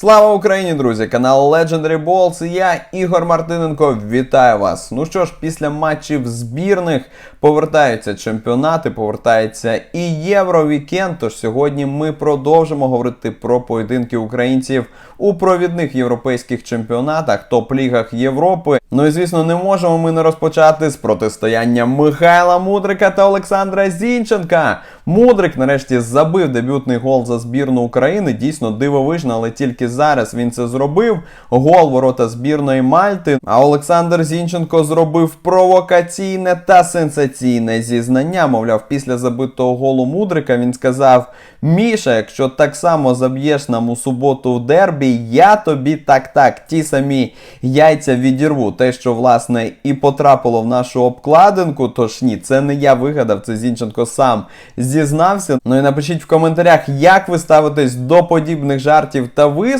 Слава Україні, друзі! Канал Legendary Balls і я, Ігор Мартиненко, вітаю вас. Ну що ж, після матчів збірних повертаються чемпіонати, повертається і Євровікенд. Тож сьогодні ми продовжимо говорити про поєдинки українців у провідних європейських чемпіонатах, топ-лігах Європи. Ну і звісно, не можемо ми не розпочати з протистояння Михайла Мудрика та Олександра Зінченка. Мудрик нарешті забив дебютний гол за збірну України. Дійсно дивовижно, але тільки зараз він це зробив. Гол ворота збірної Мальти. А Олександр Зінченко зробив провокаційне та сенсаційне зізнання. Мовляв, після забитого голу Мудрика він сказав: Міша, якщо так само заб'єш нам у суботу в дербі, я тобі так так ті самі яйця відірву. Те, що власне і потрапило в нашу обкладинку, тож ні, це не я вигадав, це Зінченко сам зізнався. Ну і напишіть в коментарях, як ви ставитесь до подібних жартів та висловів.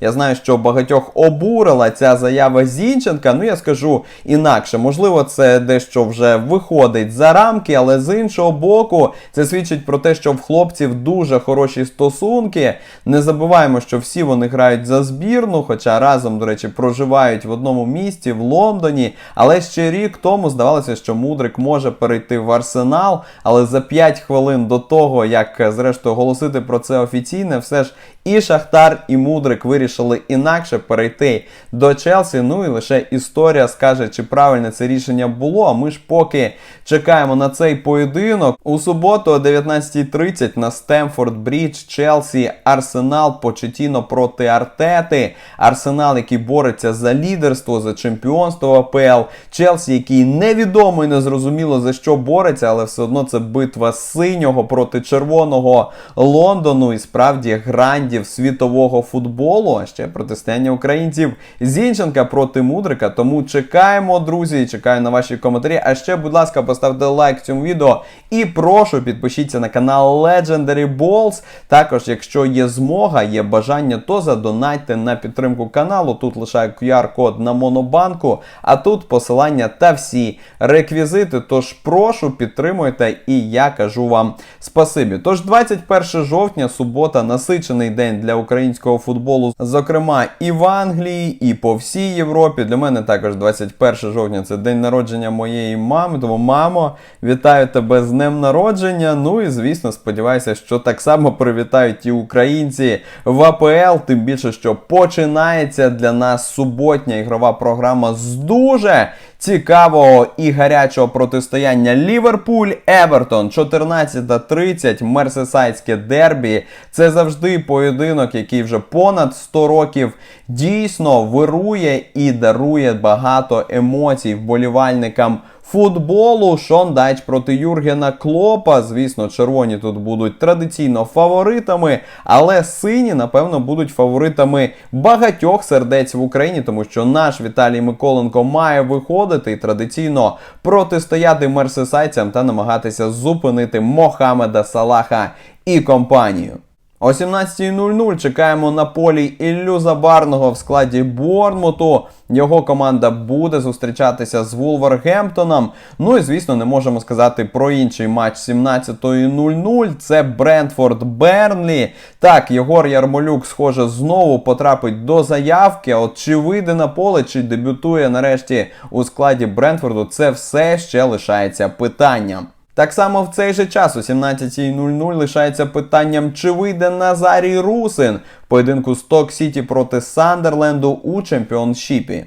Я знаю, що багатьох обурила ця заява Зінченка. Ну я скажу інакше, можливо, це дещо вже виходить за рамки, але з іншого боку, це свідчить про те, що в хлопців дуже хороші стосунки. Не забуваємо, що всі вони грають за збірну, хоча разом, до речі, проживають в одному місті в Лондоні. Але ще рік тому здавалося, що Мудрик може перейти в арсенал, але за 5 хвилин до того, як зрештою оголосити про це офіційне, все ж і Шахтар, і Мудрик вирішили інакше перейти до Челсі. Ну і лише історія скаже, чи правильне це рішення було. А ми ж поки чекаємо на цей поєдинок. У суботу о 19.30 на Стемфорд Брідж, Челсі, Арсенал Почетіно проти Артети. Арсенал, який бореться за лідерство, за чемпіонство АПЛ. Челсі, який невідомо і не зрозуміло за що бореться, але все одно це битва синього проти червоного Лондону. І справді грандів світового футболу. А ще протистояння українців Зінченка проти Мудрика. Тому чекаємо, друзі, чекаю на ваші коментарі. А ще, будь ласка, поставте лайк цьому відео і прошу підпишіться на канал Legendary Balls. Також, якщо є змога, є бажання, то задонатьте на підтримку каналу. Тут лишаю QR-код на Монобанку, а тут посилання та всі реквізити. Тож прошу, підтримуйте, і я кажу вам спасибі. Тож 21 жовтня, субота, насичений день для українського футболу, зокрема і в Англії, і по всій Європі. Для мене також 21 жовтня це день народження моєї мами. Тому, мамо, вітаю тебе з днем народження. Ну і звісно, сподіваюся, що так само привітають і українці в АПЛ. Тим більше, що починається для нас суботня ігрова програма з дуже цікавого і гарячого протистояння Ліверпуль Евертон 14.30 Мерсесайдське дербі. Це завжди поєдинок, який вже понад 100 років дійсно вирує і дарує багато емоцій вболівальникам. Футболу Шон Дайч проти Юргена Клопа. Звісно, червоні тут будуть традиційно фаворитами, але сині, напевно, будуть фаворитами багатьох сердець в Україні, тому що наш Віталій Миколенко має виходити і традиційно протистояти мерсесайцям та намагатися зупинити Мохамеда Салаха і компанію. О 17.00 чекаємо на полі Іллю Забарного в складі Борнмуту. Його команда буде зустрічатися з Вулвергемптоном. Ну і звісно, не можемо сказати про інший матч 17.00. Це Брентфорд Бернлі. Так, Єгор Ярмолюк, схоже, знову потрапить до заявки. От чи вийде на поле, чи дебютує нарешті у складі Брентфорду, це все ще лишається питанням. Так само в цей же час о 17.00 лишається питанням, чи вийде Назарій Русин в поєдинку Сток Сіті проти Сандерленду у чемпіоншіпі.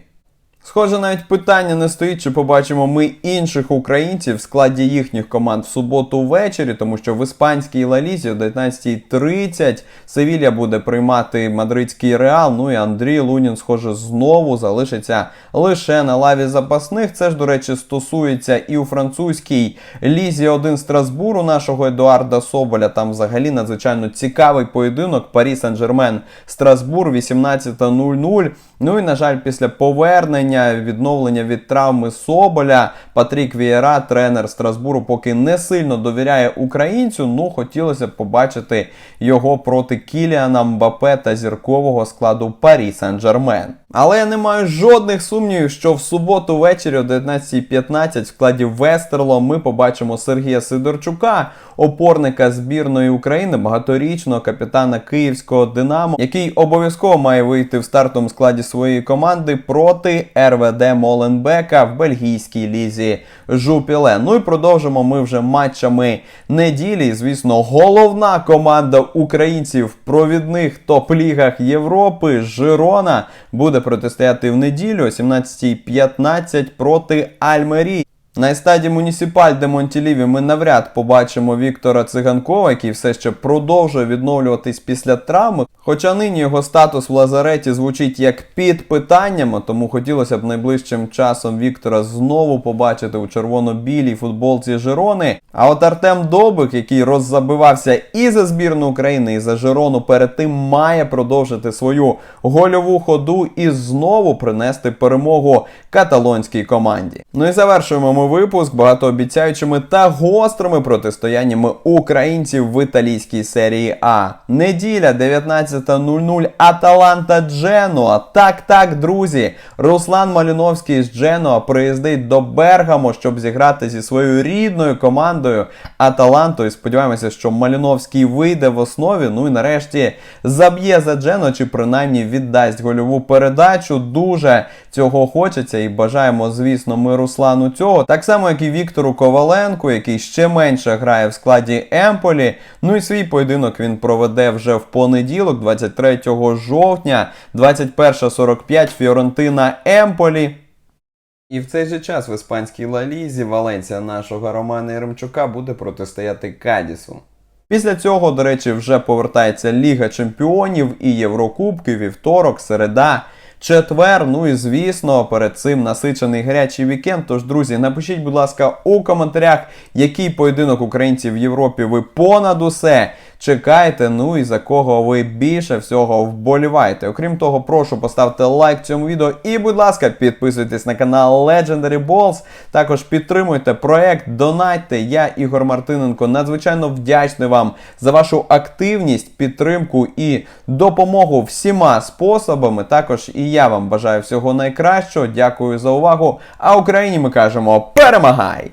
Схоже, навіть питання не стоїть, чи побачимо ми інших українців в складі їхніх команд в суботу ввечері, тому що в іспанській лалізі о 19.30 Севілля буде приймати мадридський реал. Ну і Андрій Лунін, схоже, знову залишиться лише на лаві запасних. Це ж, до речі, стосується і у французькій лізі 1 Страсбуру нашого Едуарда Соболя. Там взагалі надзвичайно цікавий поєдинок. Парі Сен-Жермен Страсбур 18.00. Ну і, на жаль, після повернення, відновлення від травми Соболя, Патрік Вієра, тренер Страсбуру, поки не сильно довіряє українцю. Ну, хотілося б побачити його проти Кіліана Мбапе та зіркового складу Парі Сен-Жермен. Але я не маю жодних сумнівів, що в суботу ввечері о 19.15 в складі Вестерло ми побачимо Сергія Сидорчука, опорника збірної України, багаторічного капітана київського Динамо, який обов'язково має вийти в стартовому складі своєї команди проти РВД Моленбека в бельгійській лізі Жупіле. Ну і продовжимо ми вже матчами неділі. Звісно, головна команда українців в провідних топ-лігах Європи Жирона буде протистояти в неділю о 17.15 проти Альмерії. На естаді Муніципаль де Монтіліві ми навряд побачимо Віктора Циганкова, який все ще продовжує відновлюватись після травми. Хоча нині його статус в лазареті звучить як під питаннями, тому хотілося б найближчим часом Віктора знову побачити у червоно-білій футболці Жирони. А от Артем Добик, який роззабивався і за збірну України, і за Жирону, перед тим має продовжити свою гольову ходу і знову принести перемогу каталонській команді. Ну і завершуємо ми випуск багатообіцяючими та гострими протистояннями українців в італійській серії А. Неділя 19.00 Аталанта Дженуа. Так, так, друзі. Руслан Маліновський з Дженуа приїздить до Бергамо, щоб зіграти зі своєю рідною командою Аталантою. Сподіваємося, що Маліновський вийде в основі. Ну і нарешті заб'є за Дженуа, чи принаймні віддасть гольову передачу. Дуже цього хочеться і бажаємо, звісно, ми Руслану цього. Так само, як і Віктору Коваленку, який ще менше грає в складі Емполі. Ну і свій поєдинок він проведе вже в понеділок, 23 жовтня, 21.45 Фіорентина Емполі. І в цей же час в іспанській Лалізі Валенція нашого Романа Яремчука буде протистояти Кадісу. Після цього, до речі, вже повертається Ліга Чемпіонів і Єврокубки, вівторок, середа. Четвер, ну і звісно, перед цим насичений гарячий вікенд. Тож, друзі, напишіть, будь ласка, у коментарях, який поєдинок українців в Європі. Ви понад усе чекаєте. Ну і за кого ви більше всього вболіваєте. Окрім того, прошу поставте лайк цьому відео і, будь ласка, підписуйтесь на канал Legendary Balls. Також підтримуйте проект, донатьте. Я, Ігор Мартиненко, надзвичайно вдячний вам за вашу активність, підтримку і допомогу всіма способами. Також і я вам бажаю всього найкращого. Дякую за увагу. А Україні ми кажемо перемагай!